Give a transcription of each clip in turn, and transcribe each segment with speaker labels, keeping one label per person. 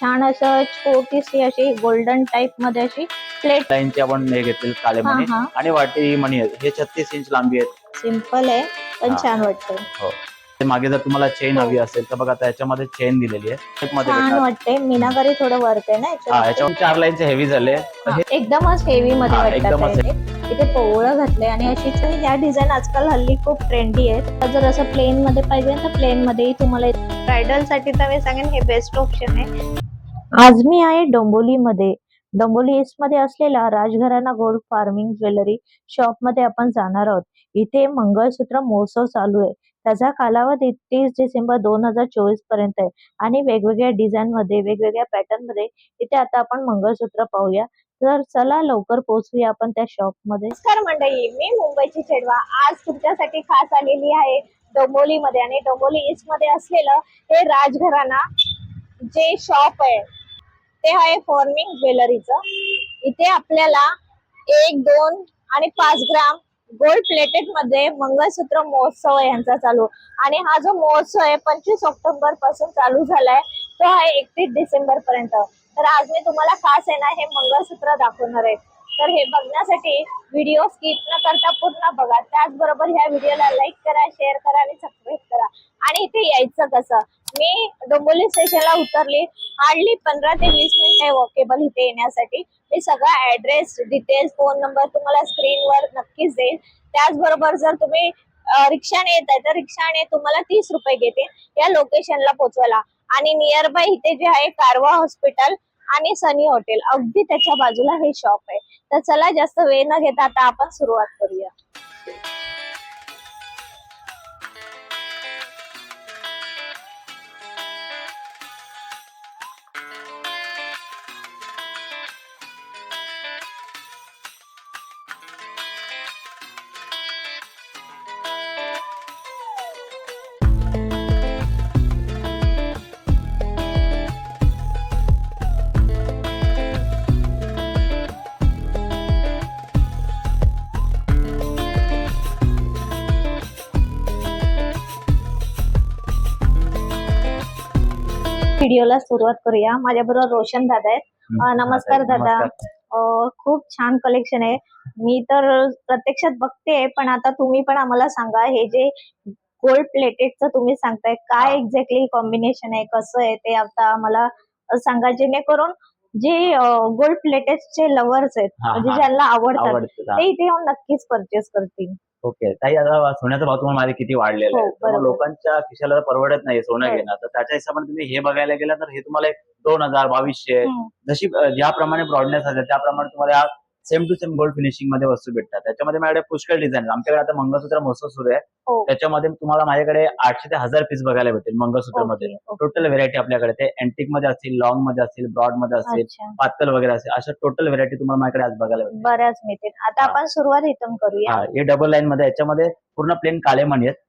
Speaker 1: छान असं छोटीशी अशी गोल्डन टाईपमध्ये अशी प्लेट
Speaker 2: लाईनचे आपण हे घेतले काळे
Speaker 1: हा
Speaker 2: मणी
Speaker 1: हा
Speaker 2: आणि वाटी मणी आहेत हे छत्तीस इंच लांबी आहेत
Speaker 1: सिंपल आहे पण
Speaker 2: हा.
Speaker 1: छान वाटतं
Speaker 2: ते मागे जर तुम्हाला चेन
Speaker 1: हो.
Speaker 2: हवी असेल तर बघा त्याच्यामध्ये चेन दिलेली आहे Shape मध्ये
Speaker 1: छान
Speaker 2: भेटणार.
Speaker 1: वाटते मीनाकारी थोडं आहे ना
Speaker 2: हा
Speaker 1: याच्यामध्ये.
Speaker 2: चार लाईनचे हेवी झाले
Speaker 1: हा, एकदमच हेवी मध्ये
Speaker 2: हा,
Speaker 1: वाटतात
Speaker 2: एकदमच.
Speaker 1: इथे पोवळं घातलंय आणि अशीच काही या डिझाईन आजकाल हल्ली खूप ट्रेंडी आहेत. जर असं प्लेन मध्ये पाहिजे तर प्लेन मध्येही तुम्हाला ब्रायडलसाठी तर मी सांगेन हे बेस्ट ऑप्शन आहे. आज मी आहे डोंबोलीमध्ये. डोंबोली ईस्टमध्ये असलेला राजघराणा गोल्ड फार्मिंग ज्वेलरी शॉपमध्ये आपण जाणार आहोत. इथे मंगळसूत्र महोत्सव चालू आहे. त्याचा कालावधी तीस डिसेंबर दोन हजार चोवीसपर्यंत आहे. आणि वेगवेगळ्या डिझाईन मध्ये वेगवेगळ्या पॅटर्नमध्ये इथे आता आपण मंगळसूत्र पाहूया. तर चला लवकर पोहोचूया आपण त्या शॉपमध्ये. नमस्कार मंडळी मी मुंबईची चेडवा आज तुमच्यासाठी खास आलेली आहे डोंबोली मध्ये आणि डोंबोली ईस्टमध्ये असलेलं हे राजघराणा जे शॉप आहे ते आहे फॉर्मिंग ज्वेलरीचं इथे आपल्याला एक दोन आणि पाच ग्राम गोल्ड प्लेटेडमध्ये मंगळसूत्र महोत्सव आहे यांचा चालू. आणि हा जो महोत्सव आहे पंचवीस ऑक्टोबरपासून चालू झालाय तो आहे एकतीस डिसेंबर पर्यंत तर आज मी तुम्हाला खास आहे ना हे मंगळसूत्र दाखवणार आहे. तर हे बघण्यासाठी व्हिडिओ स्किप न करता पूर्ण बघा. त्याचबरोबर ह्या व्हिडिओला लाईक करा शेअर करा आणि सबस्क्राईब करा. आणि इथे यायचं कसं? मी डोंबोली स्टेशनला उतरली. हार्डली पंधरा ते वीस मिनिट आहे वॉकेबल इथे येण्यासाठी. मी सगळा ऍड्रेस डिटेल्स फोन नंबर तुम्हाला स्क्रीनवर नक्कीच देईल. त्याचबरोबर जर तुम्ही रिक्षाने येत आहे तर रिक्षाने तुम्हाला तीस रुपये घेते या लोकेशनला पोहोचवायला आणि नियर बाय इथे जे आहे कारवा हॉस्पिटल आणि सनी हॉटेल. अगदी त्याच्या बाजूला हे शॉप आहे. तर चला जास्त वेळ न घेता आता आपण सुरुवात करूया. व्हिडिओला सुरुवात करूया. माझ्या बरोबर रोशन दादा आहेत. नमस्कार दादा. खूप छान कलेक्शन आहे. मी तर प्रत्यक्षात बघते पण आता तुम्ही पण आम्हाला सांगा हे जे गोल्ड प्लेटेडचं तुम्ही सांगताय काय एक्झॅक्टली कॉम्बिनेशन आहे कसं आहे ते आता आम्हाला सांगा जेणेकरून जे गोल्ड प्लेटेडचे लवर्स आहेत म्हणजे. ज्यांना आवडतात
Speaker 2: आवडते
Speaker 1: ते इथे येऊन नक्कीच परचेस करतील.
Speaker 2: ओके ताई आता सोन्याचा भाव तुम्हाला माहिती किती वाढलेला
Speaker 1: हो,
Speaker 2: आहे
Speaker 1: बरोबर.
Speaker 2: लोकांच्या खिशाला तर परवडत नाही सोनं
Speaker 1: हो.
Speaker 2: घेणं तर त्याच्या हिशोबाने तुम्ही हे बघायला गेला तर हे तुम्हाला एक दोन हजार बावीसशे
Speaker 1: हम्म.
Speaker 2: जशी अं, ज्याप्रमाणे ब्रॉडनेस असेल त्याप्रमाणे तुम्हाला सेम टू सेम गोल्ड फिनिशिंगमध्ये वस्तू भेटतात. त्याच्यामध्ये माझ्याकडे पुष्कळ डिझाईन आमच्याकडे आता मंगळसूत्र महोत्सव सुरू आहे.
Speaker 1: हो.
Speaker 2: त्याच्यामध्ये तुम्हाला माझ्याकडे आठशे ते हजार पीस बघायला भेटेल
Speaker 1: मंगळसूत्रमध्ये.
Speaker 2: टोटल व्हेरायटी आपल्याकडे ते अँटिकमध्ये असतील लॉंगमध्ये असतील ब्रॉडमध्ये असतील पातळ वगैरे असेल अशा टोटल व्हेरायटी तुम्हाला माझ्याकडे आज बघायला भेटेल.
Speaker 1: बऱ्याच मिळतील. आता. आपण सुरुवात इथून करूया.
Speaker 2: हा हे डबल लाईन मध्ये याच्यामध्ये पूर्ण प्लेन काळे मणी आहेत.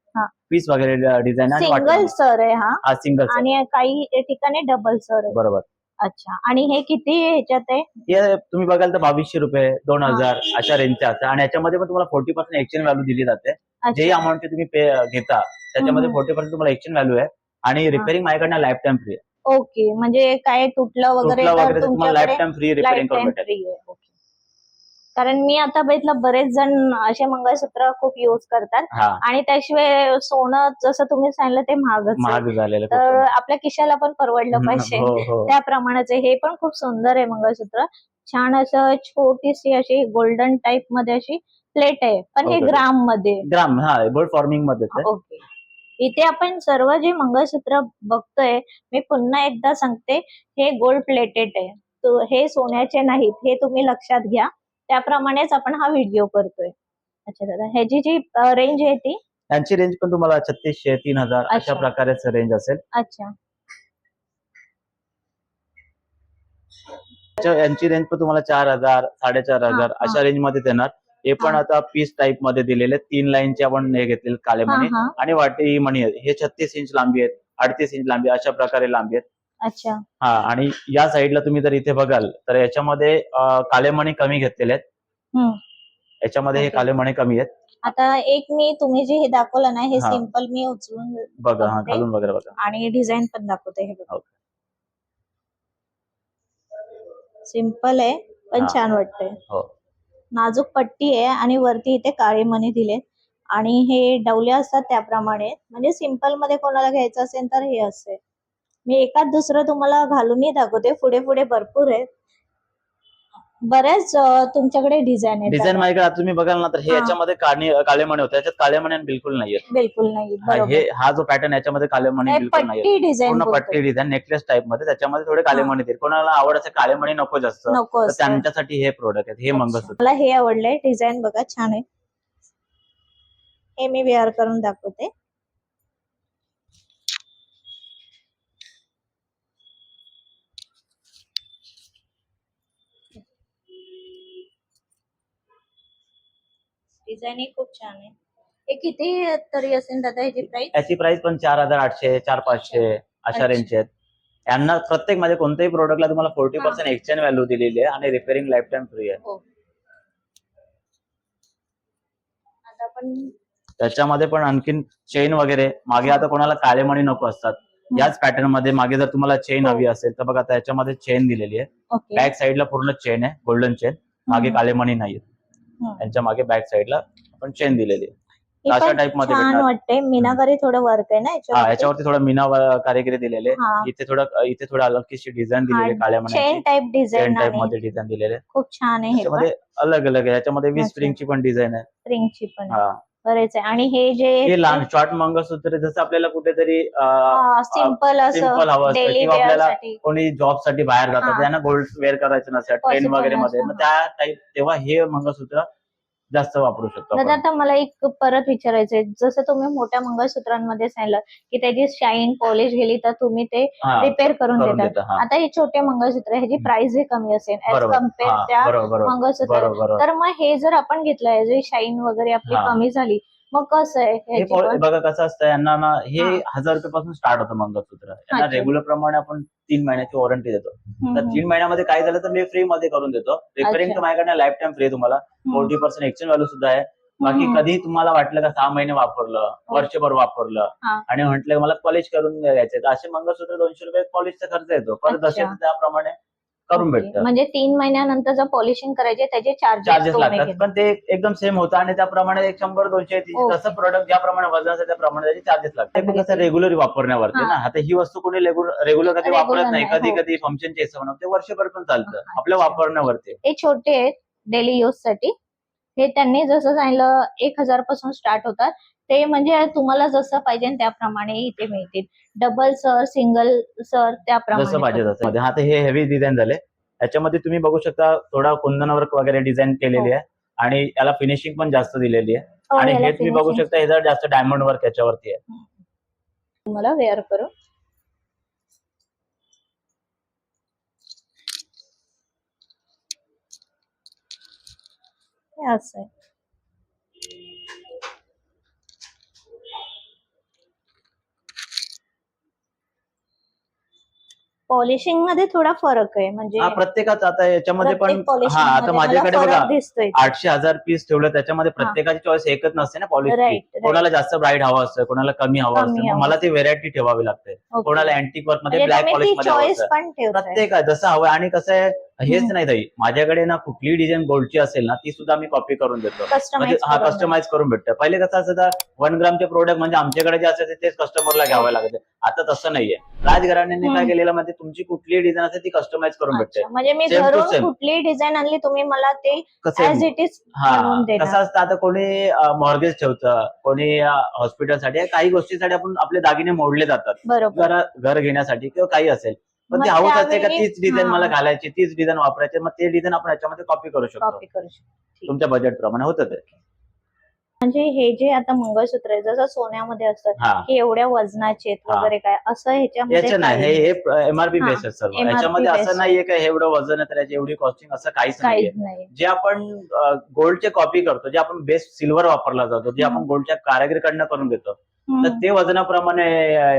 Speaker 2: पीस वगैरे डिझाईन
Speaker 1: सिंगल. सर आहे हा.
Speaker 2: हा सिंगल
Speaker 1: आणि काही ठिकाणी डबल सर आहे.
Speaker 2: बरोबर.
Speaker 1: अच्छा. आणि हे किती ह्याच्यात आहे?
Speaker 2: हे तुम्ही बघाल तर बावीसशे रुपये दोन. हजार अशा रेंजचे असतात. आणि याच्यामध्ये पण तुम्हाला फोर्टी पर्सेंट एक्सचेंज व्हॅल्यू दिली जाते. जे अमाऊंटचे तुम्ही पे घेता त्याच्यामध्ये. फोर्टी पर्सेंट तुम्हाला एक्सचेंज व्हॅल्यू आहे. आणि रिपेअरिंग माझ्याकडनं लाईफ टाइम फ्री आहे.
Speaker 1: ओके म्हणजे काय तुटलं वगैरे
Speaker 2: तुटलं वगैरे तर तुम्हाला life time free repairing
Speaker 1: life
Speaker 2: करून भेटेल.
Speaker 1: कारण मी आता बघितलं बरेच जण असे मंगळसूत्र खूप युज करतात
Speaker 2: हा
Speaker 1: आणि त्याशिवाय सोनं जसं तुम्ही सांगितलं ते महागच.
Speaker 2: महाग झालेलं खूप.
Speaker 1: तर आपल्या खिशाला पण परवडलं पाहिजे
Speaker 2: हो हो
Speaker 1: त्याप्रमाणेच. हे पण खूप सुंदर आहे मंगळसूत्र छान असं छोटीशी अशी गोल्डन टाईपमध्ये अशी प्लेट आहे पण हे.
Speaker 2: ग्राममध्ये
Speaker 1: ग्राम
Speaker 2: हा गोल्ड फॉर्मिंगमध्ये आहे.
Speaker 1: ओके इथे आपण सर्व जे मंगळसूत्र बघतोय मी पुन्हा एकदा सांगते हे गोल्ड प्लेटेड आहे तो हे सोन्याचे नाहीत हे तुम्ही लक्षात घ्या त्याप्रमाणेच आपण हा व्हिडिओ करतोय अच्छा दादा ह्याची जी रेंज आहे ती
Speaker 2: त्यांची रेंज पण तुम्हाला छत्तीसशे तीन हजार अशा
Speaker 1: अच्छा.
Speaker 2: प्रकारेच रेंज असेल
Speaker 1: अच्छा
Speaker 2: यांची रेंज पण तुम्हाला चार हजार साडेचार हजार
Speaker 1: हा.
Speaker 2: अशा रेंजमध्ये देणार हे पण
Speaker 1: हा.
Speaker 2: आता पीस टाईपमध्ये दिलेले आहेत. तीन लाईनचे आपण हे घेतलेले काळे
Speaker 1: हा
Speaker 2: मणी
Speaker 1: हा
Speaker 2: आणि वाटी मणी आहेत हे छत्तीस इंच लांबी आहेत अडतीस इंच लांबी अशा प्रकारे लांबी आहेत
Speaker 1: अच्छा
Speaker 2: हा आणि या साईडला तुम्ही जर इथे बघाल तर याच्यामध्ये अं, काळे मणी कमी घेतलेले आहेत. याच्यामध्ये हे
Speaker 1: ओके.
Speaker 2: काळे मणी कमी आहेत
Speaker 1: आता एक मी तुम्ही जे हे दाखवलं ना हे
Speaker 2: हा.
Speaker 1: सिंपल मी उचलून
Speaker 2: बघा हा
Speaker 1: बघते.
Speaker 2: घालून वगैरे बघा
Speaker 1: आणि डिझाईन पण दाखवते हे बघा. सिंपल आहे पण
Speaker 2: हा.
Speaker 1: छान वाटतंय
Speaker 2: हो
Speaker 1: नाजूक पट्टी आहे आणि वरती इथे काळे मणी दिले आणि हे डवले असतात त्याप्रमाणे म्हणजे सिंपलमध्ये कोणाला घ्यायचं असेल तर हे असेल मी एकाच दुसरं तुम्हाला घालूनही दाखवते. पुढे पुढे भरपूर आहेत. बऱ्याच तुमच्याकडे डिझाईन
Speaker 2: डिझाईन
Speaker 1: आहेत
Speaker 2: माझ्याकडे तुम्ही बघाल ना तर हे. याच्यामध्ये काळी मणी होते याच्यात काळे मणी बिलकुल नाहीये.
Speaker 1: बिलकुल नाही
Speaker 2: हा, जो पॅटर्न याच्यामध्ये काळे मणी बिलकुल
Speaker 1: पट्टी डिझाईन
Speaker 2: पूर्ण पट्टी डिझाईन नेकलेस टाईपमध्ये. त्याच्यामध्ये थोडे काळे. मणी देईल. कोणाला आवड असेल काळे मणी नको जास्त.
Speaker 1: नको.
Speaker 2: त्यांच्यासाठी हे प्रोडक्ट आहेत. हे. मंगळसूत्र.
Speaker 1: मला हे आवडलंय. डिझाईन बघा छान आहे. हे मी वेअर करून दाखवते. डिझाईन खूप छान आहे. हे किती तरी असेल दादा ह्याची प्राइस
Speaker 2: याची प्राइस पण चार हजार आठशे चार पाचशे अशा. रेंजचे आहेत. यांना प्रत्येकमध्ये कोणत्याही प्रोडक्टला तुम्हाला फोर्टी
Speaker 1: हा.
Speaker 2: पर्सेंट एक्सचेंज व्हॅल्यू दिलेली आहे आणि रिपेअरिंग लाईफ टाइम फ्री आहे.
Speaker 1: हो. आता
Speaker 2: त्याच्यामध्ये पण आणखीन चेन वगैरे मागे आता कोणाला काळे मणी नको असतात. याच पॅटर्नमध्ये मागे जर तुम्हाला चेन
Speaker 1: हो.
Speaker 2: हवी असेल तर बघा त्याच्यामध्ये चेन दिलेली आहे. बॅक साईडला पूर्ण चेन आहे गोल्डन चेन मागे
Speaker 1: हम्म.
Speaker 2: काळे त्यांच्या मागे बॅक साईडला आपण चेन दिलेली आहे. अशा type मध्ये.
Speaker 1: वाटते मीनाकारी थोडं वर्क आहे ना याच्यावरती?
Speaker 2: थोडं मीना कारिगिरी दिलेले इथे थोडं इथे थोडं अलगशी डिझाईन दिलेली काळ्या
Speaker 1: चेन टाइप डिझाईन आणि
Speaker 2: मध्ये डिझाईन दिलेले.
Speaker 1: खूप छान आहे
Speaker 2: अलग अलग आहे. याच्यामध्ये वीस. स्प्रिंगची पण डिझाईन आहे.
Speaker 1: स्प्रिंगची पण.
Speaker 2: हा.
Speaker 1: आहे. आणि हे जे
Speaker 2: हे लहान शॉर्ट मंगळसूत्र जसं आपल्याला कुठेतरी
Speaker 1: सिंपल असं
Speaker 2: सिंपल हवं असतं.
Speaker 1: डेली
Speaker 2: किंवा आपल्याला
Speaker 1: साठी
Speaker 2: कोणी जॉबसाठी बाहेर जातात
Speaker 1: हा.
Speaker 2: त्यांना गोल्ड वेअर करायचं नसेल ट्रेन
Speaker 1: Possible
Speaker 2: वगैरे मध्ये.
Speaker 1: नसतं,
Speaker 2: मग त्या टाईप तेव्हा हे मंगळसूत्र जास्त वापरू शकतो
Speaker 1: दादा. आता मला एक परत विचारायचंय. जसं तुम्ही मोठ्या मंगळसूत्रांमध्ये सांगितलं की त्याची शाईन पॉलिश गेली तर तुम्ही ते
Speaker 2: हा,
Speaker 1: रिपेअर करून
Speaker 2: करून
Speaker 1: देतात.
Speaker 2: देतो हा.
Speaker 1: आता हे छोटे मंगळसूत्र ह्याची प्राइस ही कमी असेल ऍज
Speaker 2: बरोबर.
Speaker 1: कंपेअर
Speaker 2: हा,
Speaker 1: त्या
Speaker 2: बरोबर
Speaker 1: मंगळसूत्र
Speaker 2: बरोबर.
Speaker 1: तर मग हे जर आपण घेतलंय जे शाईन वगैरे आपली
Speaker 2: हा.
Speaker 1: कमी झाली मग कसं आहे
Speaker 2: हे पॉ-? बघा कसं असतं यांना ना हे
Speaker 1: हा.
Speaker 2: हजार रुपयापासून स्टार्ट होतं मंगळसूत्र यांना
Speaker 1: अच्छा.
Speaker 2: रेग्युलर प्रमाणे आपण तीन महिन्याची वॉरंटी देतो तर. तीन महिन्यामध्ये काय झालं तर मी फ्री मध्ये करून देतो रिपेअरिंग
Speaker 1: अच्छा.
Speaker 2: तर माझ्याकडे लाईफ टाइम फ्री तुम्हाला. फोर्टी पर्सेंट एक्सचेंज व्हॅल्यू सुद्धा आहे बाकी. कधी तुम्हाला वाटलं का सहा महिने वापरलं
Speaker 1: हो.
Speaker 2: वर्षभर वापरलं
Speaker 1: हा.
Speaker 2: आणि म्हटलं मला पॉलिश करून द्यायचे तर असे मंगळसूत्र दोनशे रुपये पॉलिशचा खर्च येतो परत जसे
Speaker 1: अच्छा.
Speaker 2: त्याप्रमाणे करून. भेटतं
Speaker 1: म्हणजे तीन महिन्यानंतर जर पॉलिशिंग करायचे त्याचे
Speaker 2: चार्जेस लागतात. पण ते एकदम सेम होतं. आणि त्याप्रमाणे एक शंभर दोनशे. जसं प्रोडक्ट ज्याप्रमाणे वजन असेल त्याप्रमाणे त्याचे चार्जेस लागतात. ते कसं रेग्युलर वापरण्यावरती. ना. आता ही वस्तू कोणी रेग्युलर कधी वापरत नाही. कधी
Speaker 1: हो.
Speaker 2: कधी फंक्शनचे हिशोबाने ते वर्षभर पण चालतं. आपल्या. वापरण्यावरती.
Speaker 1: हे छोटे आहेत डेली यूजसाठी. हे त्यांनी जसं सांगितलं एक हजारपासून स्टार्ट होतात. ते म्हणजे तुम्हाला जसं पाहिजे त्याप्रमाणे इथे मिळतील. डबल सर सिंगल सर
Speaker 2: जसं
Speaker 1: त्याप्रमाणे
Speaker 2: पाहिजे. तसं. मध्ये हा ते हे हेवी डिझाईन झाले. याच्यामध्ये तुम्ही बघू शकता थोडा कुंदन वर्क वगैरे डिझाईन केलेली
Speaker 1: हो.
Speaker 2: आहे आणि याला फिनिशिंग पण जास्त दिलेली आहे.
Speaker 1: हो,
Speaker 2: आणि
Speaker 1: याला
Speaker 2: हे तुम्ही बघू
Speaker 1: finishing.
Speaker 2: शकता हे जर जास्त डायमंड वर्क याच्यावरती आहे.
Speaker 1: तुम्हाला वेअर करू. हे असं आहे. पॉलिशिंगमध्ये थोडा फरक आहे म्हणजे
Speaker 2: हा प्रत्येकाचा. आता याच्यामध्ये पण
Speaker 1: प्रत्येक polishing
Speaker 2: हा आता
Speaker 1: मध्ये मला
Speaker 2: माझ्याकडे
Speaker 1: फरक
Speaker 2: बघा
Speaker 1: दिसतोय.
Speaker 2: आठशे हजार पीस ठेवलं त्याच्यामध्ये प्रत्येकाची चॉईस एकच नसते ना
Speaker 1: राईट
Speaker 2: कोणाला जास्त ब्राईट हवं असतं कोणाला कमी हवं
Speaker 1: कमी
Speaker 2: असतं. मग
Speaker 1: हवं
Speaker 2: मला ती व्हेरायटी ठेवावी लागते. कोणाला अँटिक वर्कमध्ये
Speaker 1: म्हणजे
Speaker 2: ब्लॅक
Speaker 1: तुम्ही
Speaker 2: पॉलिशमध्ये हवं
Speaker 1: चॉईस
Speaker 2: असतं.
Speaker 1: पण ठेवताय.
Speaker 2: प्रत्येक आहे जसं हवं आणि कसं आहे हेच. नाही ताई. माझ्याकडे ना कुठलीही डिझाईन गोल्डची असेल ना ती सुद्धा मी कॉपी करून देतो. म्हणजे हा कस्टमाइज करून भेटतं. पहिले कसं असायचं वन ग्रामचे प्रोडक्ट म्हणजे आमच्याकडे जे असायचे तेच कस्टमरला घ्यावे लागायचे आता तसं नाहीये. राजघराण्यांनी काय. केलेलं म्हणजे तुमची कुठलीही डिझाईन असेल ती कस्टमाइज करून भेटते.
Speaker 1: म्हणजे मी घरून. कुठली डिझाईन आणली तुम्ही मला ते ऍज इट इज
Speaker 2: हा. कसं असतं आता कोणी मॉर्गेज ठेवतं कोणी हॉस्पिटलसाठी काही गोष्टीसाठी आपण आपले दागिने मोडले जातात. घर घेण्यासाठी किंवा काही असेल. पण
Speaker 1: मग
Speaker 2: ती हाऊस असते का
Speaker 1: त्यावेळी-
Speaker 2: तीच डिझाईन
Speaker 1: हा.
Speaker 2: मला घालायची तीच डिझाईन वापरायची मग ते डिझाईन आपण याच्यामध्ये कॉपी करू शकतो.
Speaker 1: कॉपी करू शकतो.
Speaker 2: तुमच्या बजेट प्रमाणे होतं ते.
Speaker 1: म्हणजे हे जे आता मंगळसूत्र आहे जसं सोन्यामध्ये असतात
Speaker 2: हा.
Speaker 1: एवढ्या वजनाचे आहेत
Speaker 2: हा.
Speaker 1: वगैरे काय असं ह्याच्यामध्ये
Speaker 2: याच्या नाही
Speaker 1: काही
Speaker 2: हे एमआरपी
Speaker 1: हा,
Speaker 2: बेस आहे सर्व.
Speaker 1: MRP
Speaker 2: याच्यामध्ये
Speaker 1: based
Speaker 2: असं नाहीये का हे एवढं वजन आहे तर याची एवढी कॉस्टिंग असं काहीच नाहीये.
Speaker 1: काहीच नाही.
Speaker 2: जे आपण गोल्डचे कॉपी करतो जे आपण बेस्ट सिल्वर वापरला जातो जे आपण
Speaker 1: हम्म.
Speaker 2: गोल्डच्या कारागिरीकडनं करून देतो तर ते वजनाप्रमाणे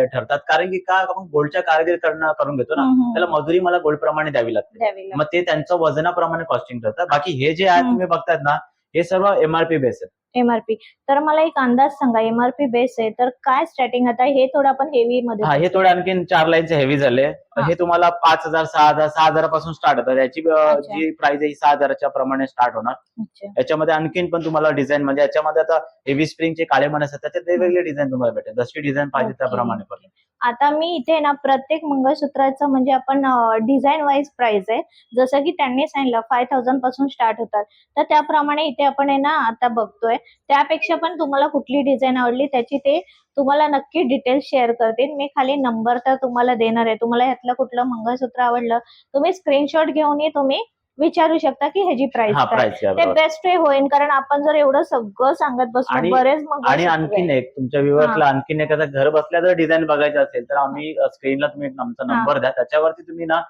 Speaker 2: ठरतात कारण की का आपण गोल्डच्या कारागिरीकडनं करून घेतो ना. त्याला मजुरी मला गोल्ड प्रमाणे द्यावी लागते. मग ते त्यांचं वजनाप्रमाणे कॉस्टिंग ठरतात बाकी हे जे आहे. तुम्ही बघतायत ना हे सर्व एमआरपी बेस आहे
Speaker 1: एमआरपी तर मला एक अंदाज सांगा एमआरपी बेस आहे तर काय स्टार्टिंग आता हे थोडं आपण हेवी मध्ये
Speaker 2: हा हे थोडे आणखीन चार लाईनचे हेवी झाले.
Speaker 1: हा.
Speaker 2: हे तुम्हाला पाच हजार सहा हजार सहा हजारापासून स्टार्ट होतात याची अ,
Speaker 1: अच्छा.
Speaker 2: जी प्राइस आहे ही सहा हजाराच्या प्रमाणे स्टार्ट होणार.
Speaker 1: अच्छा.
Speaker 2: याच्यामध्ये आणखीन पण तुम्हाला डिझाईन म्हणजे याच्यामध्ये आता हेवी स्प्रिंगचे काळे मन असतात त्याच्यात वेगवेगळे डिझाईन तुम्हाला भेटेल. जशी डिझाईन पाहिजे. त्याप्रमाणे पण.
Speaker 1: आता मी इथे ना प्रत्येक मंगळसूत्राचं म्हणजे आपण डिझाईन वाईज प्राइस आहे. जसं की त्यांनी सांगितलं फाय थाउजंडपासून स्टार्ट होतात. तर त्याप्रमाणे इथे आपण आहे ना आता बघतोय त्यापेक्षा पण तुम्हाला कुठली डिझाईन आवडली त्याची ते तुम्हाला नक्की डिटेल्स शेअर करतील. मी खाली नंबर तर तुम्हाला देणार आहे. तुम्हाला ह्यातलं कुठलं मंगळसूत्र आवडलं तुम्ही स्क्रीनशॉट घेऊन तुम्ही विचारू शकता की ह्याची प्राइस काय ते बेस्ट वे होईल कारण आपण जर एवढं सगळं सांगत बसलो
Speaker 2: आणि-
Speaker 1: बरेच
Speaker 2: आणि
Speaker 1: मंगळसूत्र
Speaker 2: आणखीन. एक तुमच्या व्ह्युअर्सला आणखीन एक घर बसल्या जर डिझाईन बघायचं असेल तर आम्ही स्क्रीनला तुम्ही आमचा. नंबर द्या. त्याच्यावरती तुम्ही ना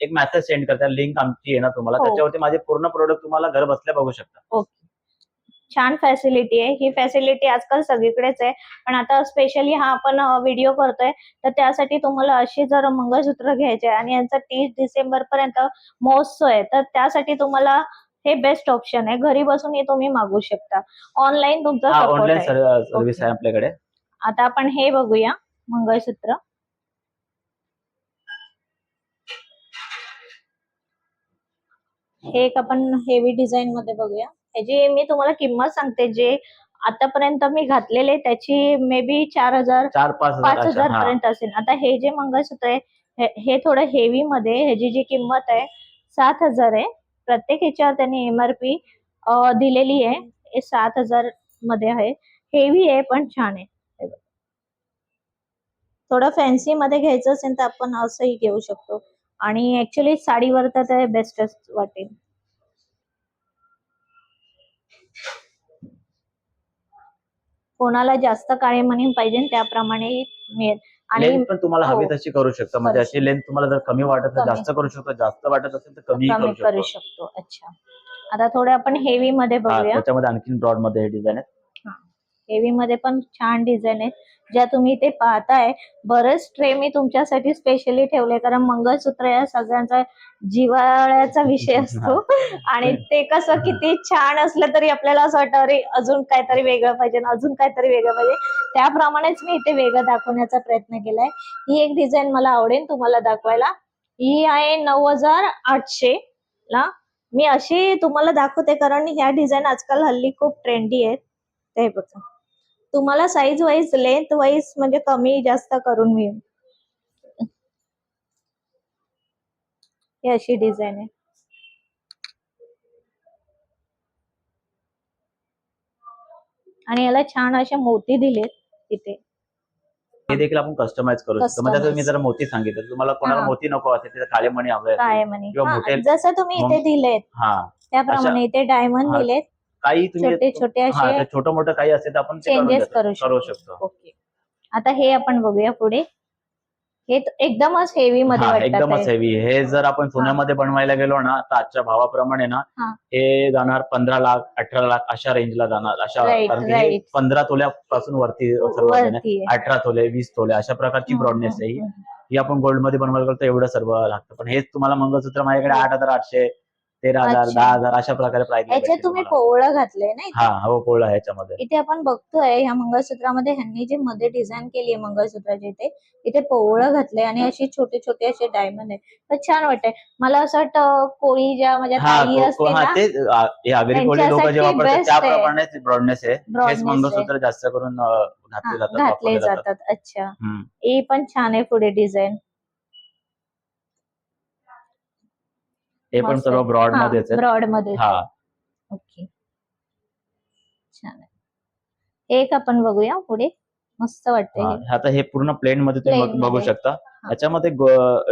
Speaker 2: एक मेसेज सेंड करता. लिंक आमची आहे ना तुम्हाला.
Speaker 1: हो.
Speaker 2: त्याच्यावरती माझे पूर्ण प्रोडक्ट तुम्हाला घर बसल्या बघू शकता.
Speaker 1: ओके. छान फॅसिलिटी आहे. ही फॅसिलिटी आजकाल सगळीकडेच आहे. पण आता स्पेशली हा आपण व्हिडिओ करतोय. तर त्यासाठी तुम्हाला अशी जर मंगळसूत्र घ्यायचे आणि यांचा तीस डिसेंबर पर्यंत महोत्सव आहे तर त्यासाठी तुम्हाला हे बेस्ट ऑप्शन आहे. घरी बसून हे तुम्ही मागू शकता. ऑनलाईन तुमचा
Speaker 2: ऑनलाईन सर्व्हिस
Speaker 1: ओके.
Speaker 2: आहे. आपल्याकडे.
Speaker 1: आता आपण हे बघूया मंगळसूत्र. हे एक आपण हेवी डिझाईन मध्ये बघूया. ह्याची मी तुम्हाला किंमत सांगते जे आतापर्यंत मी घातलेले त्याची मे बी चार हजार
Speaker 2: चार पाच
Speaker 1: पाच
Speaker 2: हजार.
Speaker 1: पर्यंत असेल आता हे जे मंगळसूत्र आहे हे- हे थोडं हेवी मध्ये आहे. ह्याची जी किंमत आहे सात हजार आहे प्रत्येक ह्याच्यावर त्यांनी एमआरपी दिलेली आहे हे सात हजारमध्ये आहे हेवी आहे पण छान आहे हे बघा. थोडं फॅन्सी मध्ये घ्यायचं असेल तर आपण असंही घेऊ शकतो आणि ऍक्च्युली साडीवर तर ते बेस्टच वाटेल कोणाला जास्त काळे मणी पाहिजे त्याप्रमाणे मिळेल. आणि
Speaker 2: लेंथ पण तुम्हाला हवी
Speaker 1: हो.
Speaker 2: तशी करू शकता. म्हणजे
Speaker 1: करू
Speaker 2: अशी लेंथ तुम्हाला जर कमी वाटत तर
Speaker 1: कमी.
Speaker 2: जास्त करू शकतो. जास्त वाटत असेल तर कमी
Speaker 1: कमी
Speaker 2: करू
Speaker 1: करू
Speaker 2: शकतो.
Speaker 1: शकतो अच्छा. आता थोडे आपण हेवी मध्ये
Speaker 2: हा,
Speaker 1: बघूया.
Speaker 2: त्याच्यामध्ये आणखीन ब्रॉडमध्ये डिझाईन आहे
Speaker 1: हेवी मध्ये पण छान डिझाईन आहे ज्या तुम्ही ते पाहताय बरेच ट्रे मी तुमच्यासाठी स्पेशली ठेवले कारण मंगळसूत्र या सगळ्यांचा जिव्हाळ्याचा विषय असतो. आणि ते कसं किती छान असलं तरी आपल्याला असं वाटतं अरे अजून काहीतरी वेगळं पाहिजे अजून काहीतरी वेगळं पाहिजे. त्याप्रमाणेच मी इथे वेगळं दाखवण्याचा प्रयत्न केलाय. ही एक डिझाईन मला आवडेल तुम्हाला दाखवायला. ही आहे नऊ हजार आठशे ला. मी अशी तुम्हाला दाखवते कारण ह्या डिझाईन आजकाल हल्ली खूप ट्रेंडी आहेत. ते बघा. तुम्हाला साईज वाईज लेंथ वाईज म्हणजे कमी जास्त करून मिळेल. ही अशी डिझाईन आहे. आणि याला छान असे मोती दिलेत इथे
Speaker 2: हे देखील आपण कस्टमाइज करू शकतो. म्हणजे
Speaker 1: Customize.
Speaker 2: जर मोती सांगितलं तुम्हाला कोणाला. मोती नको असेल तिथे काळे मणी हवे
Speaker 1: हा,
Speaker 2: मोठे-
Speaker 1: जसं तुम्ही इथे दिलेत.
Speaker 2: हा.
Speaker 1: त्याप्रमाणे इथे डायमंड दिलेत.
Speaker 2: काही तुम्ही
Speaker 1: छोटे छोटे
Speaker 2: हा
Speaker 1: असे
Speaker 2: छोटं मोठं काही असेल तर आपण ते करून
Speaker 1: चेंजेस
Speaker 2: देतो.
Speaker 1: करू शकतो ओके आता हे आपण बघूया पुढे हे त- एकदमच हेवी मध्ये
Speaker 2: हा
Speaker 1: वाटतात
Speaker 2: एकदमच
Speaker 1: आहे.
Speaker 2: हेवी हे जर आपण सोन्यामध्ये बनवायला गेलो ना तर आजच्या भावाप्रमाणे ना
Speaker 1: हा.
Speaker 2: हे जाणार पंधरा लाख अठरा लाख अशा रेंजला जाणार अशा
Speaker 1: Right,
Speaker 2: कारण की हे
Speaker 1: right.
Speaker 2: पंधरा तोल्यापासून वरती सर्व
Speaker 1: वरती आहे.
Speaker 2: अठरा तोले वीस तोले अशा प्रकारची
Speaker 1: हम्म,
Speaker 2: ब्रॉडनेस आहे ही.
Speaker 1: हम्म, हम्म.
Speaker 2: ही आपण गोल्डमध्ये बनवायला गेलो तर एवढं सर्व लागतं पण हेच तुम्हाला मंगळसूत्र माझ्याकडे आठ हजार आठशे तेरा हजार
Speaker 1: अच्छा.
Speaker 2: दहा हजार अशा प्रकारे प्राइस
Speaker 1: याच्यात तुम्ही पोवळं घातलंय ना इथे?
Speaker 2: हा हो पोळा ह्याच्यामध्ये
Speaker 1: इथे आपण बघतोय ह्या मंगळसूत्रामध्ये ह्यांनी जे मध्ये डिझाईन केली आहे मंगळसूत्राची इथे इथे पोवळं घातलंय आणि अशी छोटे छोटे असे डायमंड आहे. तर छान वाटतंय. मला असं वाटतं कोळी ज्या माझ्या
Speaker 2: हा
Speaker 1: ताई
Speaker 2: को- को-
Speaker 1: असते
Speaker 2: हा
Speaker 1: ना
Speaker 2: ते आ, हे आगरी कोळी लोक
Speaker 1: त्यांच्यासाठी
Speaker 2: जे वापरतात
Speaker 1: best आहे.
Speaker 2: त्याप्रमाणे ब्रॉडनेस आहे. हेच मंगळसूत्र जास्त करून अ, घातले जातात
Speaker 1: घातले
Speaker 2: वापरले जातात.
Speaker 1: जातात. अच्छा.
Speaker 2: हम्म.
Speaker 1: ही पण छान आहे पुढे डिझाईन
Speaker 2: हे पण सर्व. ब्रॉड मध्येच आहेत
Speaker 1: ब्रॉडमध्ये
Speaker 2: हा
Speaker 1: ओके छान एक आपण बघूया पुढे मस्त वाटतंय.
Speaker 2: आता हे पूर्ण प्लेन मध्ये तुम्ही बघ-
Speaker 1: मध्ये.
Speaker 2: शकता याच्यामध्ये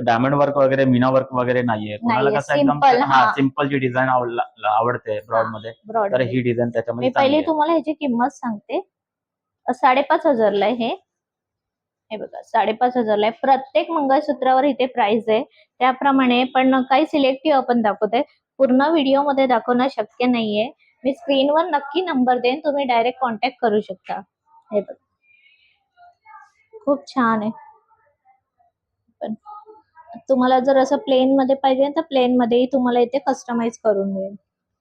Speaker 2: डायमंड वर्क वगैरे मीना वर्क वगैरे नाहीये कोणाला कसं एकदम हा. सिंपल जी डिझाईन आवडते ब्रॉड. मध्ये
Speaker 1: ब्रॉड
Speaker 2: तर
Speaker 1: मध्ये.
Speaker 2: ही डिझाईन त्याच्यामध्ये
Speaker 1: पहिले. तुम्हाला ह्याची किंमत सांगते साडेपाच हजारला आहे हे हे बघा साडेपाच हजारला आहे. प्रत्येक मंगळसूत्रावर इथे प्राइस आहे. त्याप्रमाणे पण काही सिलेक्टिव्ह आपण दाखवतोय. पूर्ण व्हिडिओमध्ये दाखवणं शक्य नाहीये. मी स्क्रीनवर नक्की नंबर देईन. तुम्ही डायरेक्ट कॉन्टॅक्ट करू शकता. हे बघा. खूप छान आहे. पण तुम्हाला जर असं प्लेन मध्ये पाहिजे तर प्लेन मध्येही तुम्हाला इथे कस्टमाइज करून मिळेल.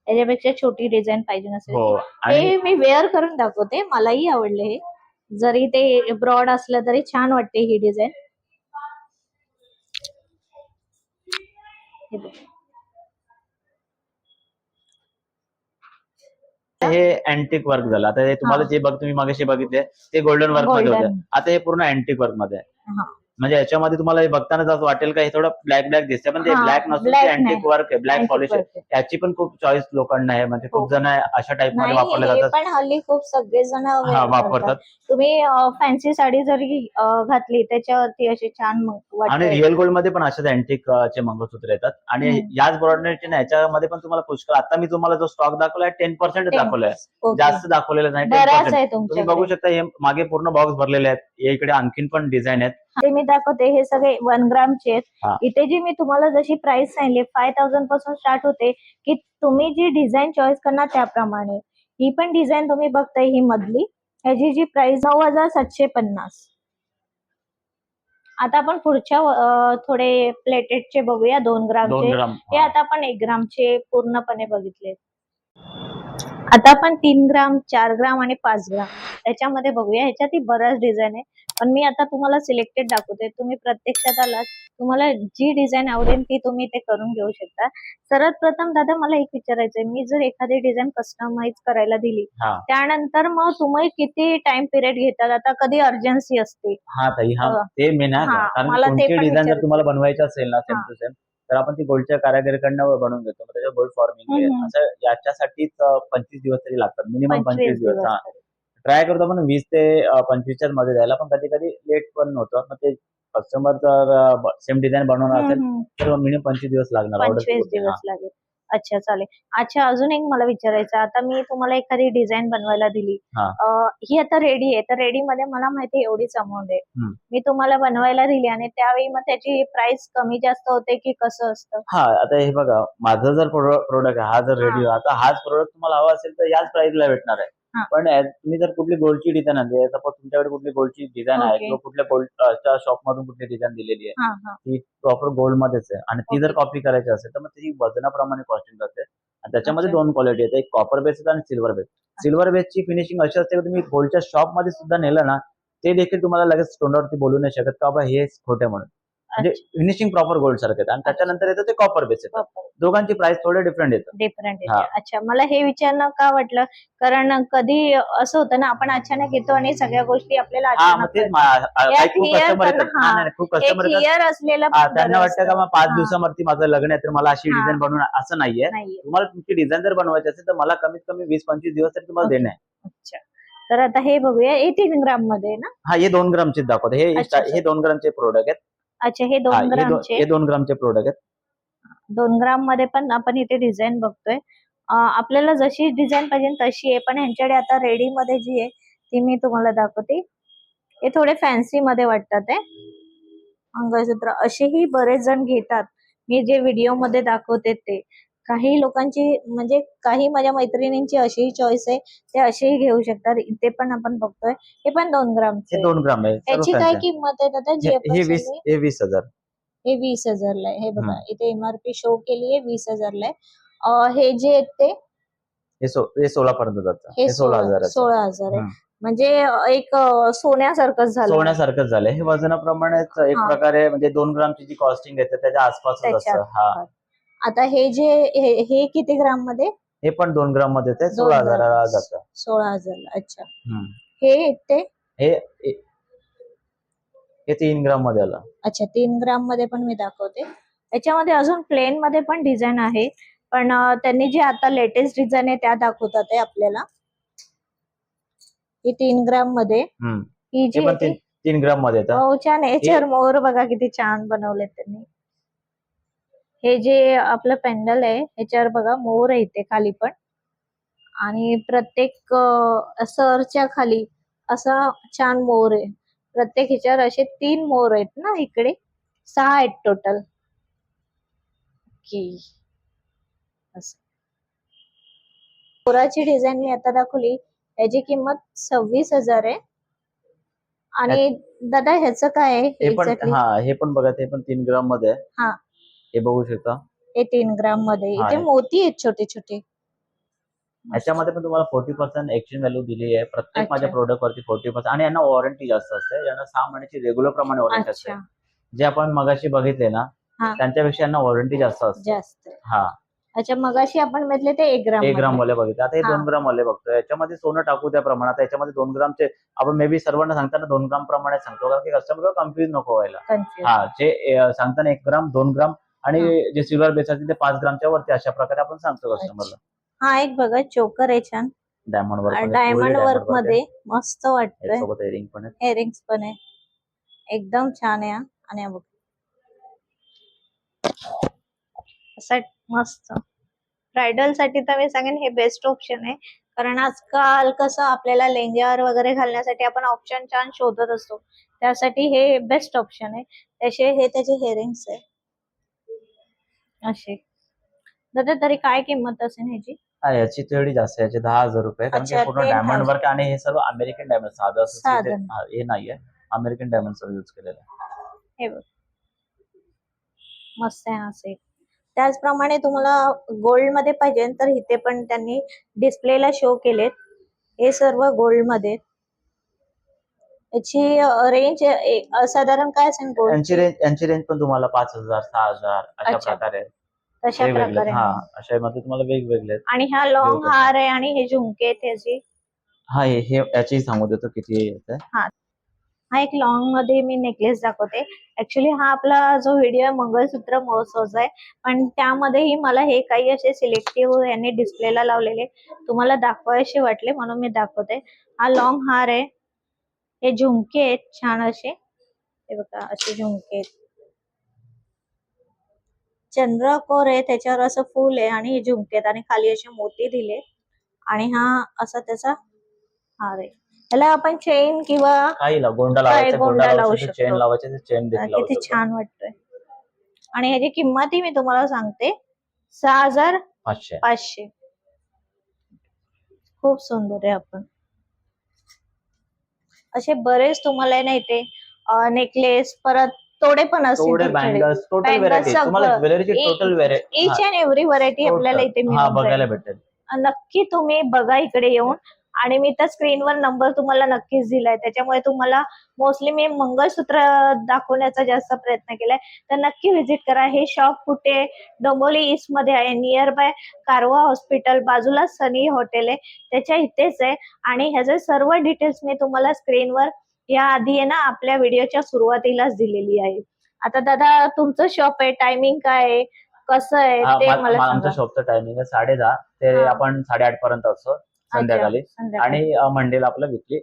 Speaker 1: याच्यापेक्षा छोटी डिझाईन पाहिजे नसेल.
Speaker 2: हो
Speaker 1: हे मी वेअर करून दाखवते. मलाही आवडले हे. जरी ते ब्रॉड असलं तरी छान वाटते ही डिझाईन
Speaker 2: हे अँटिक वर्क झालं आता हे तुम्हाला. जे बघ तुम्ही मागाशी बघितले ते गोल्डन वर्कमध्ये होते. आता हे पूर्ण अँटिक वर्कमध्ये आहे. म्हणजे याच्यामध्ये तुम्हाला हे बघताना असं वाटेल का हे थोडं ब्लॅक ब्लॅक दिसते पण ते
Speaker 1: हा,
Speaker 2: ब्लॅक नसून
Speaker 1: black
Speaker 2: ते अँटिक. वर्क आहे. ब्लॅक पॉलिश आहे. याची पण खूप चॉईस लोकांना आहे. म्हणजे खूप
Speaker 1: हो.
Speaker 2: जण अशा टाइपमध्ये वापरले
Speaker 1: नाही हे
Speaker 2: जातात.
Speaker 1: पण हल्ली खूप सगळेजण
Speaker 2: हा. वापरतात.
Speaker 1: तुम्ही फॅन्सी साडी जरी अं, घातली त्याच्यावरती अशी छान
Speaker 2: आणि
Speaker 1: वाटते.
Speaker 2: रिअल गोल्डमध्ये पण अशाच अँटिक चे मंगळसूत्र येतात. आणि
Speaker 1: हम्म.
Speaker 2: याच ब्रॉडनेटचे ना याच्यामध्ये पण तुम्हाला पुष्कळ. आता मी तुम्हाला जो स्टॉक दाखवलाय टेन पर्सेंट दाखवलाय. जास्त दाखवलेलं नाही टेन
Speaker 1: बऱ्याच
Speaker 2: पर्सेंट
Speaker 1: आहे
Speaker 2: तुम्ही बघू शकता हे मागे पूर्ण बॉक्स भरलेले आहेत. या इकडे आणखीन पण डिझाईन आहेत.
Speaker 1: ते मी दाखवते हे सगळे वन ग्रामचे
Speaker 2: हा.
Speaker 1: आहेत. इथे जी मी तुम्हाला जशी प्राइस सांगली फाय थाउजंडपासून स्टार्ट होते की तुम्ही जी डिझाईन चॉईस करणार त्याप्रमाणे. ही पण डिझाईन तुम्ही बघताय ही मधली. ह्याची जी प्राइस नऊ हजार सातशे पन्नास. आता आपण पुढच्या अं, थोडे प्लेटेडचे बघूया दोन
Speaker 2: दोन
Speaker 1: ग्रामचे
Speaker 2: ग्राम
Speaker 1: हे आता आपण एक ग्रामचे पूर्णपणे बघितले आता आपण तीन ग्राम चार ग्राम आणि पाच ग्राम त्याच्यामध्ये बघूया ह्याच्यातही बऱ्याच डिझाईन आहे पण मी आता तुम्हाला सिलेक्टेड दाखवते. तुम्ही प्रत्यक्षात आलात. तुम्हाला जी डिझाईन आवडेल ती तुम्ही ते करून घेऊ शकता. सर्वात प्रथम दादा मला एक विचारायचंय. मी जर एखादी डिझाईन कस्टमाइज करायला दिली
Speaker 2: हा.
Speaker 1: त्यानंतर मग तुम्ही किती टाइम पिरियड घेतात? आता कधी अर्जन्सी असते?
Speaker 2: हा ताई हा.
Speaker 1: अ,
Speaker 2: ते
Speaker 1: हा,
Speaker 2: कारण
Speaker 1: मला ते
Speaker 2: कोणती
Speaker 1: पण
Speaker 2: डिझाईन जर
Speaker 1: विचारायचं.
Speaker 2: तुम्हाला बनवायची असेल ना सेम
Speaker 1: हा.
Speaker 2: टू सेम तर आपण ती गोल्डच्या कारागिरीकडनं बनवून घेतो. मग त्याच्या गोल्ड फॉर्मिंग
Speaker 1: हम्म.
Speaker 2: असं याच्यासाठीच पंचवीस दिवस तरी लागतात. मिनिमम पंचवीस
Speaker 1: पंचवीस
Speaker 2: दिवस हा.
Speaker 1: दिवस
Speaker 2: ट्राय करतो आपण वीस ते अ, पंचवीसच्याच मध्ये द्यायला. पण कधी कधी लेट पण होतं मग ते कस्टमर जर सेम डिझाईन बनवणार असेल. तर मिनिमम पंचवीस दिवस लागणार.
Speaker 1: पंचवीस दिवस लागेल. अच्छा चालेल. अच्छा अजून एक मला विचारायचं. आता मी तुम्हाला एखादी डिझाईन बनवायला दिली.
Speaker 2: हा.
Speaker 1: आता रेडी आहे. तर रेडी मध्ये मला माहिती एवढीच अमाऊंट आहे. मी तुम्हाला बनवायला दिली आणि त्यावेळी मग त्याची प्राइस कमी जास्त होते की कसं असतं?
Speaker 2: हा आता हे बघा. माझं जर प्रोडक्ट हा जर रेडी आता हाच प्रोडक्ट तुम्हाला हवा असेल तर याच प्राइसला भेटणार. आहे. पण तुम्ही जर कुठली गोल्डची डिझाईन आणली सपोज तुमच्याकडे कुठली गोल्डची डिझाईन आहे. किंवा कुठल्या गोल्डच्या शॉप मधून कुठली डिझाईन दिलेली आहे ती प्रॉपर गोल्ड मध्येच आहे आणि ती जर. कॉपी करायची असेल तर मग ती वजनाप्रमाणे कॉस्टिंग जाते आणि त्याच्यामध्ये. दोन क्वालिटी आहेत एक कॉपर बेस आणि सिल्वर बेस सिल्वर बेसची फिनिशिंग अशी असते की तुम्ही गोल्डच्या शॉपमध्ये सुद्धा नेलं ना ते देखील तुम्हाला लगेच तोंडावरती बोलू नाही शकत का बाबा हे खोटे म्हणून म्हणजे फिनिशिंग प्रॉपर गोल्ड सारखं येतं आणि त्याच्यानंतर येतं ते कॉपर बेस येतं दोघांची प्राइस थोडे डिफरंट येतं
Speaker 1: डिफरंट
Speaker 2: हा.
Speaker 1: अच्छा मला हे विचारणं का वाटलं कारण कधी असं होतं ना आपण अचानक येतो आणि सगळ्या गोष्टी आपल्याला
Speaker 2: हा मग
Speaker 1: अचानक
Speaker 2: तेच
Speaker 1: कळतात.
Speaker 2: मा- आ-
Speaker 1: या
Speaker 2: काही खूप
Speaker 1: clear
Speaker 2: कस्टमर
Speaker 1: करणं,
Speaker 2: येतात
Speaker 1: हा.
Speaker 2: हा, नाही, नाही, खूप
Speaker 1: एक
Speaker 2: कस्टमर येतात
Speaker 1: क्लिअर असलेलं
Speaker 2: हा
Speaker 1: पण
Speaker 2: त्यांना
Speaker 1: बरं
Speaker 2: वाटतं का
Speaker 1: असतं.
Speaker 2: मग पाच
Speaker 1: हा.
Speaker 2: दिवसावरती माझं लग्न आहे तर मला अशी
Speaker 1: हा.
Speaker 2: डिझाईन बनवून असं नाहीये
Speaker 1: नाहीये
Speaker 2: तुम्हाला तुमची डिझाईन जर बनवायची असेल तर मला कमीत कमी वीस पंचवीस दिवस तरी तुम्हाला
Speaker 1: Okay.
Speaker 2: देणे आहे.
Speaker 1: अच्छा तर आता हे बघूया तीन ग्राममध्ये ना
Speaker 2: हा हे दोन ग्रामचे दाखवते हे
Speaker 1: अच्छा, अच्छा.
Speaker 2: हे दोन ग्रामचे प्रोडक्ट आहेत
Speaker 1: अच्छा हे
Speaker 2: हा,
Speaker 1: दोन
Speaker 2: हे
Speaker 1: ग्रामचे?
Speaker 2: हे दोन ग्रामचे प्रोडक्ट आहेत.
Speaker 1: दोन ग्राममध्ये पण आपण इथे डिझाईन बघतोय. अं, आपल्याला जशी डिझाईन पाहिजे तशी आहे पण ह्यांच्याकडे आता रेडी मध्ये जी आहे ती मी तुम्हाला दाखवते. हे थोडे फॅन्सी मध्ये वाटतात आहे मंगळसूत्र असेही बरेच जण घेतात. मी जे व्हिडिओमध्ये दाखवते ते. काही लोकांची म्हणजे काही माझ्या मैत्रिणींची अशीही चॉईस आहे ते असेही घेऊ शकतात. इथे पण आपण बघतोय. हे पण दोन ग्रामचे
Speaker 2: हे दोन ग्राम आहे सर्व
Speaker 1: याची काय
Speaker 2: आहे.
Speaker 1: किंमत आहे जी
Speaker 2: हे वीस हे वीस हजार.
Speaker 1: हे वीस हजारला आहे. हे बघा. इथे एमआरपी शो केली आहे वीस हजारला आहे. हे जे आहेत ते?
Speaker 2: हे सो सोळा पर्यंत जातं.
Speaker 1: हे
Speaker 2: सोळा हजार
Speaker 1: सोळा हजार आहे. म्हणजे एक अं, सोन्यासारखंच झालं.
Speaker 2: सोन्यासारखंच झालंय हे वजनाप्रमाणेच एक. प्रकारे म्हणजे दोन ग्रामची जी कॉस्टिंग येते त्याच्या आसपासच असतं. हा.
Speaker 1: आता हे जे हे हे किती ग्राममध्ये
Speaker 2: हे पण दोन ग्राममध्ये ते
Speaker 1: दोन
Speaker 2: सोळा हजाराला. जातं.
Speaker 1: सोळा हजारला अच्छा.
Speaker 2: हम्म.
Speaker 1: हे ते?
Speaker 2: हे हे- हे तीन ग्राममध्ये आलं.
Speaker 1: अच्छा तीन ग्राममध्ये पण मी दाखवते. याच्यामध्ये अजून प्लेन मध्ये पण डिझाईन आहे. पण अं, त्यांनी जे आता लेटेस्ट डिझाईन आहे त्या दाखवतात आहे आपल्याला. ही तीन ग्राममध्ये
Speaker 2: हम्म.
Speaker 1: ही जी
Speaker 2: हे पण
Speaker 1: आहे ती-
Speaker 2: तीन तीन ग्राममध्ये येतं.
Speaker 1: हो छान आहे. याच्यावर मोर बघा किती छान बनवले त्यांनी. हे जे आपलं पेंडल आहे ह्याच्यावर बघा मोर आहे इथे खाली पण. आणि प्रत्येक सरच्या खाली असा छान मोर आहे. प्रत्येक ह्याच्यावर असे तीन मोर आहेत ना इकडे? सहा आहेत टोटल की असं. मोराची डिझाईन मी आता दाखवली. याची किंमत सव्वीस हजार आहे. आणि दादा ह्याचं काय आहे
Speaker 2: हे पण हा हे पण बघा हे पण तीन ग्राममध्ये आहे.
Speaker 1: हा.
Speaker 2: हे बघू शकता.
Speaker 1: हे तीन
Speaker 2: ग्राममध्ये.
Speaker 1: इथे
Speaker 2: हे-
Speaker 1: मोती आहेत छोटे छोटे
Speaker 2: याच्यामध्ये पण तुम्हाला फोर्टी पर्सेंट एक्सचेंज व्हॅल्यू दिली आहे. प्रत्येक
Speaker 1: अच्छा.
Speaker 2: माझ्या प्रोडक्ट वरती फोर्टी पर्सेंट आणि यांना वॉरंटी जास्त असते. यांना सहा महिन्याची रेग्युलर प्रमाणे वॉरंटी असते.
Speaker 1: अच्छा.
Speaker 2: जे आपण मगाशी बघितले ना
Speaker 1: हा.
Speaker 2: त्यांच्यापेक्षा यांना वॉरंटी जास्त असते.
Speaker 1: जास्त.
Speaker 2: हा.
Speaker 1: अच्छा मगाशी आपण बघितले ते एक ग्राम
Speaker 2: एक ग्राम. वाले बघितले. आता हे
Speaker 1: हा.
Speaker 2: दोन ग्राम वाले बघतो याच्यामध्ये सोनं टाकू त्या प्रमाणात. याच्यामध्ये दोन ग्रामचे आपण मे बी सर्वांना सांगताना दोन ग्राम प्रमाणे सांगतो. कारण की कस्टमर कन्फ्युज नको व्हायला. हा. जे अ, सांगताना एक ग्राम दोन ग्राम आणि जे सिल्वर बेस असते ते पाच ग्रामच्या वरती अशा प्रकारे आपण सांगतो कस्टमरला
Speaker 1: हा एक बघा चोकर आहे छान.
Speaker 2: डायमंड वर्क
Speaker 1: डायमंड वर्कमध्ये मस्त वाटतंय.
Speaker 2: सोबत इयरिंग पण आहे.
Speaker 1: इयरिंग्स पण आहे. एकदम छान आहे. आणि बघ. असा मस्त. ब्रायडलसाठी तर मी सांगेन हे बेस्ट ऑप्शन आहे. कारण आजकाल कसं आपल्याला लेंग्यावर वगैरे घालण्यासाठी आपण ऑप्शन छान शोधत असतो. त्यासाठी हे बेस्ट ऑप्शन आहे. त्याचे हे त्याचे हेअरिंग्स आहे. असे. दादा तरी काय किंमत असेल ह्याची?
Speaker 2: हा, याची तेवढी जास्त आहे याची दहा हजार रुपये कारण की
Speaker 1: अच्छा,
Speaker 2: पूर्ण
Speaker 1: 10,000.
Speaker 2: डायमंड वर्क आणि हे सर्व अमेरिकन डायमंड साधं असं
Speaker 1: साधं.
Speaker 2: हा, हे नाहीये. अमेरिकन डायमंड सर्व युज केलेलं आहे.
Speaker 1: हे बघ. मस्त आहे हा सेट त्याचप्रमाणे तुम्हाला गोल्डमध्ये पाहिजे तर इथे पण त्यांनी डिस्प्लेला शो केलेत. हे सर्व गोल्डमध्ये आहेत. याची रेंज साधारण काय असेल गोल्ड
Speaker 2: यांची रेंज यांची रेंज पण तुम्हाला पाच हजार सहा हजार अशा
Speaker 1: अच्छा.
Speaker 2: प्रकारे
Speaker 1: तशा
Speaker 2: वेगवेगळे.
Speaker 1: प्रकारे.
Speaker 2: हा अशा मध्ये तुम्हाला वेगवेगळे आहेत.
Speaker 1: आणि हा लॉंग? हार आहे आणि हे झुमके आहेत ह्याची
Speaker 2: हा हे हे याची सांगू देतो किती येते
Speaker 1: हा. एक लॉंगमध्ये मी नेकलेस दाखवते. ऍक्च्युली हा आपला जो व्हिडिओ आहे मंगळसूत्र महोत्सवचा आहे. पण त्यामध्येही मला हे काही असे सिलेक्टिव्ह यांनी डिस्प्लेला लावलेले. तुम्हाला दाखवायचे वाटले म्हणून मी दाखवते. हा लॉंग हार आहे. हे झुमके आहेत छान असे. हे बघा असे झुमके आहेत. चंद्रकोर आहे त्याच्यावर असं फुल आहे आणि हे झुमके आहेत आणि खाली असे मोती दिले आणि हा असा त्याचा हार आहे. ह्याला आपण चेन किंवा
Speaker 2: काही लाव गोंडा
Speaker 1: काय
Speaker 2: लावायचा
Speaker 1: गोंडा
Speaker 2: गोंडा
Speaker 1: लावू
Speaker 2: लावू
Speaker 1: शकतो.
Speaker 2: चेन लावायचे चेन देखील लावू
Speaker 1: किती
Speaker 2: शकतो.
Speaker 1: छान वाटतोय. आणि ह्याची किंमतही मी तुम्हाला सांगते. सहा हजार
Speaker 2: पाचशे.
Speaker 1: पाचशे. खूप सुंदर आहे आपण. असे बरेच तुम्हाला ना इथे नेकलेस परत तोडे पण असतील
Speaker 2: बँगल्स टोटल
Speaker 1: Bangles
Speaker 2: व्हेरायटी
Speaker 1: सगळं.
Speaker 2: तुम्हाला ज्वेलरीची
Speaker 1: इ-
Speaker 2: total variety
Speaker 1: each and every variety आपल्याला इथे
Speaker 2: बघायला. भेटेल.
Speaker 1: नक्की तुम्ही बघा इकडे येऊन. आणि मी तर स्क्रीनवर नंबर तुम्हाला नक्कीच दिलाय. त्याच्यामुळे तुम्हाला मोस्टली मी मंगळसूत्र दाखवण्याचा जास्त प्रयत्न केलाय. तर नक्की व्हिजिट करा. हे शॉप कुठे? डोंबोली ईस्टमध्ये आहे. नियर बाय कारवा हॉस्पिटल बाजूला सनी हॉटेल आहे. त्याच्या इथेच आहे. आणि ह्याचे सर्व डिटेल्स मी तुम्हाला स्क्रीनवर या आधी आहे ना आपल्या व्हिडिओच्या सुरुवातीलाच दिलेली आहे. आता दादा तुमचं शॉप आहे. टायमिंग काय आहे? कसं आहे? ते मला
Speaker 2: आमच्या शॉपचं टायमिंग आहे. साडे दहा ते. आपण साडेआठ पर्यंत असतो. संध्याकाळी. आणि मंडेला आपलं विकली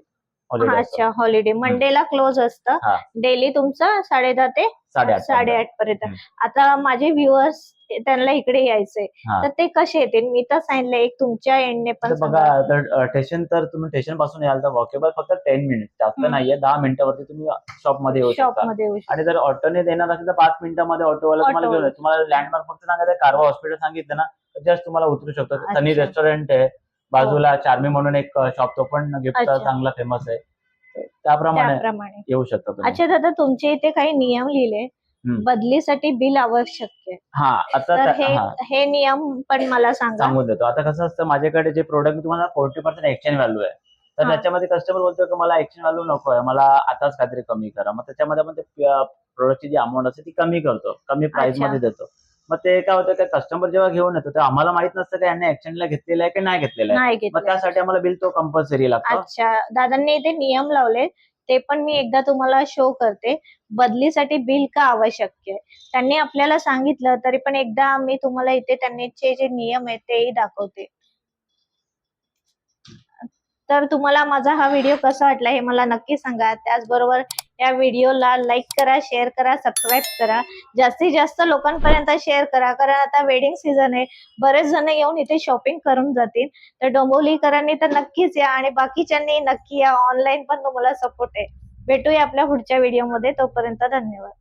Speaker 1: अच्छा हॉलिडे मंडेला क्लोज असतं. डेली तुमचं साडेदहा ते
Speaker 2: साडेआठ
Speaker 1: पर्यंत. आता माझे व्ह्युअर्स त्यांना इकडे यायचंय. तर ते कसे येतील मी तर सांगितलं एक तुमच्या एंडने पण
Speaker 2: तर बघा. तर स्टेशन तर तुम्ही स्टेशनपासून याल तर वॉकेबल फक्त टेन मिनिट जास्त. नाहीये दहा मिनिटावरती तुम्ही शॉपमध्ये येऊ शकता. आणि जर ऑटोने देणार असेल तर पाच मिनिटामध्ये ऑटोवाला तुम्हाला. घेऊन. तुम्हाला लँडमार्क फक्त सांगायचं कारवा हॉस्पिटल सांगितलं ना जस्ट तुम्हाला उतरू शकतो सनी. रेस्टॉरंट आहे बाजूला चार्मी म्हणून एक शॉप तो पण
Speaker 1: अच्छा.
Speaker 2: चांगला फेमस आहे. त्याप्रमाणे
Speaker 1: त्याप्रमाणे.
Speaker 2: येऊ शकता तुम्ही.
Speaker 1: अच्छा दादा तुमच्या इथे काही नियम लिहिले?
Speaker 2: हम्म.
Speaker 1: बदलीसाठी बिल आवश्यक आहे.
Speaker 2: हा आता
Speaker 1: तर
Speaker 2: त्या-
Speaker 1: हे
Speaker 2: हा.
Speaker 1: हे नियम पण मला सांगा.
Speaker 2: सांगून देतो. आता कसं असतं माझ्याकडे जे प्रोडक्ट तुम्हाला फोर्टी पर्सेंट एक्सचेंज व्हॅल्यू आहे. तर
Speaker 1: हा.
Speaker 2: त्याच्यामध्ये कस्टमर बोलतो की मला एक्सचेंज व्हॅल्यू नको आहे. मला आताच काहीतरी कमी करा. मग त्याच्यामध्ये आपण ते प्रोडक्टची जी अमाऊंट असते ती कमी करतो. कमी प्राइस
Speaker 1: अच्छा.
Speaker 2: मध्ये देतो. मग ते काय होतं कस्टमर जेव्हा घेऊन येतो तर आम्हाला माहीत नसतं की यांनी एक्सचेंजला घेतलेलं आहे की नाही घेतलेलं आहे.
Speaker 1: नाही
Speaker 2: मग
Speaker 1: घेतलं
Speaker 2: त्यासाठी आम्हाला बिल तो कंपल्सरी लागतो.
Speaker 1: अच्छा. दादांनी इथे नियम लावले ते पण मी एकदा तुम्हाला शो करते. बदलीसाठी बिल का आवश्यक आहे? त्यांनी आपल्याला सांगितलं तरी पण एकदा मी तुम्हाला इथे त्यांचे जे नियम आहेत तेही दाखवते. तर तुम्हाला माझा हा व्हिडिओ कसा वाटला हे मला नक्की सांगा. त्याचबरोबर या व्हिडिओला लाईक करा शेअर करा सबस्क्राईब करा. जास्तीत जास्त लोकांपर्यंत शेअर करा. कारण आता वेडिंग सीझन आहे. बरेच जण येऊन इथे शॉपिंग करून जातील. तर डोंबोलीकरांनी तर नक्कीच या आणि बाकीच्यांनी नक्की या ऑनलाईन पण तुम्हाला सपोर्ट आहे. भेटूया आपल्या पुढच्या व्हिडिओमध्ये तोपर्यंत धन्यवाद.